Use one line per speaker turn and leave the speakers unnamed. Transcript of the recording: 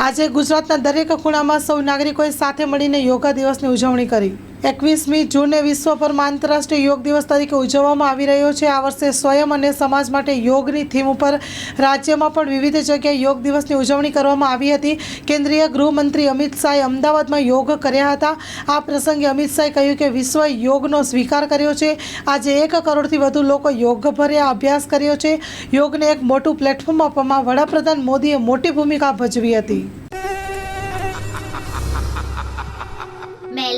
આજે ગુજરાતના દરેક ખૂણામાં સૌ નાગરિકોએ સાથે મળીને યોગા દિવસની ઉજવણી કરી. એકવીસમી જૂને વિશ્વભરમાં આંતરરાષ્ટ્રીય યોગ દિવસ તરીકે ઉજવવામાં આવી રહ્યો છે. આ વર્ષે સ્વયં અને સમાજ માટે યોગની થીમ ઉપર રાજ્યમાં પણ વિવિધ જગ્યાએ યોગ દિવસની ઉજવણી કરવામાં આવી હતી. કેન્દ્રીય ગૃહમંત્રી અમિત શાહે અમદાવાદમાં યોગ કર્યા હતા. આ પ્રસંગે અમિત શાહે કહ્યું કે વિશ્વ યોગનો સ્વીકાર કર્યો છે. આજે એક કરોડથી વધુ લોકો યોગભર્યા અભ્યાસ કર્યો છે. યોગને એક મોટું પ્લેટફોર્મ આપવામાં વડાપ્રધાન મોદીએ મોટી ભૂમિકા ભજવી હતી.